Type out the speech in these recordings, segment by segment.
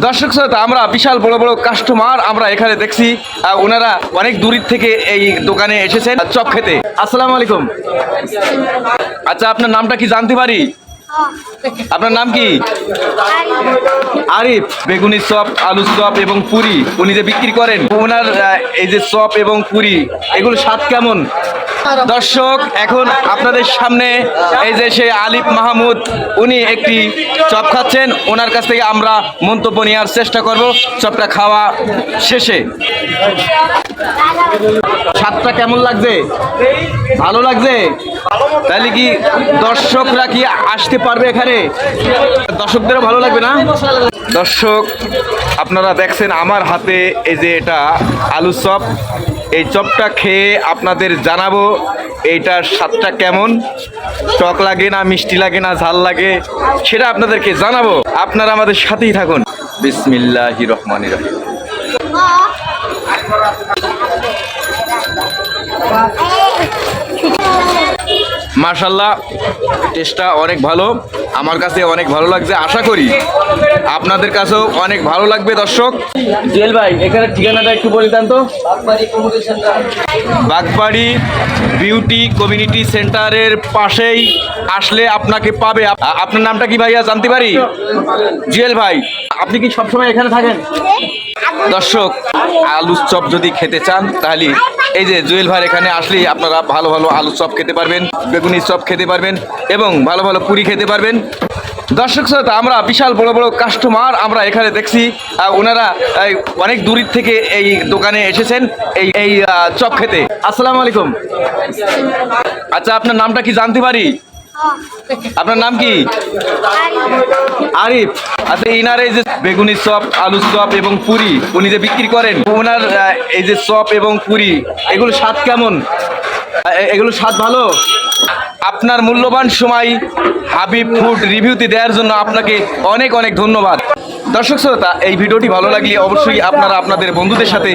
দর্শক শ্রোতা আমরা বিশাল বড় বড় কাস্টমার আমরা এখানে দেখছি ওনারা অনেক দূরের থেকে এই দোকানে এসেছেন চপ খেতে। আসসালামু আলাইকুম। আচ্ছা আপনার নামটা কি জানতে পারি? আপনার নাম কি? আরিফ বেগুনি চপ আলু চপ এবং পুরি উনি যে বিক্রি করেন ওনার এই যে চপ এবং পুরি এগুলো স্বাদ কেমন? দর্শক এখন আপনাদের সামনে এই যে সেই আলিফ মাহমুদ উনি একটি চপ খাচ্ছেন ওনার কাছ থেকে আমরা মন্তব্য নেওয়ার চেষ্টা করব। চপটা খাওয়া শেষে। স্বাদটা কেমন লাগছে? ভালো লাগছে? তাহলে কি দর্শকরা কি আসতে পারবে এখানে? দর্শকদেরও ভালো লাগবে না? দর্শক, আপনারা দেখছেন আমার হাতে এই যে এটা আলু চপ। এই চপটা খেয়ে আপনাদের জানাব এইটার স্বাদটা কেমন। টক লাগে না, মিষ্টি লাগে না, ঝাল লাগে, সেটা আপনাদেরকে জানাব। আপনারা আমাদের সাথেই থাকুন। বিসমিল্লাহি রহমানির রহিম। মার্শাল্লাহ টেস্টটা অনেক ভালো আমার কাছে অনেক ভালো লাগছে আশা করি আপনাদের কাছেও অনেক ভালো লাগবে দর্শক। জেল ভাই এখানে ঠিকানাটা একটু বলে দেন তো। বাগবাড়ি বিউটি কমিউনিটি সেন্টারের পাশেই আসলে আপনাকে পাবে। আপ- আপনার নামটা কি ভাইয়া জানতে পারি? জুয়েল ভাই আপনি কি সবসময় এখানে থাকেন? দর্শক আলু চপ যদি খেতে চান তাহলে এই যে জুয়েল ভাই এখানে আসলেই আপনারা ভালো ভালো আলু চপ খেতে পারবেন, বেগুনি চপ খেতে পারবেন এবং ভালো ভালো পুরি খেতে পারবেন। দর্শক শ্রোতা, আমরা বিশাল বড় বড় কাস্টমার আমরা এখানে দেখছি ওনারা অনেক দূরের থেকে এই দোকানে এসেছেন এই এই চপ খেতে। আসসালামু আলাইকুম। আচ্ছা আপনার নামটা কি জানতে পারি? আপনার নাম কি? আরিফ। আচ্ছা ইনার এই যে বেগুনি চপ, আলু চপ এবং পুরি, উনি যে বিক্রি করেন, ওনার এই যে চপ এবং পুরি এগুলো স্বাদ কেমন? এগুলো স্বাদ ভালো? আপনার মূল্যবান সময় হাবিব ফুড রিভিউতে দেওয়ার জন্য আপনাকে অনেক অনেক ধন্যবাদ। দর্শক শ্রোতা এই ভিডিওটি ভালো লাগলে অবশ্যই আপনারা আপনাদের বন্ধুদের সাথে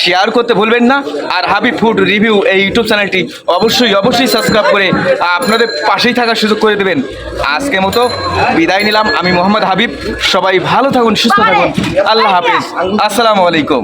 শেয়ার করতে ভুলবেন না। আর হাবিব ফুড রিভিউ এই ইউটিউব চ্যানেলটি অবশ্যই অবশ্যই সাবস্ক্রাইব করে আপনাদের পাশেই থাকার সুযোগ করে দেবেন। আজকে মতো বিদায় নিলাম। আমি মোহাম্মদ হাবিব। সবাই ভালো থাকুন সুস্থ থাকুন। আল্লাহ হাফিজ। আসসালামু আলাইকুম।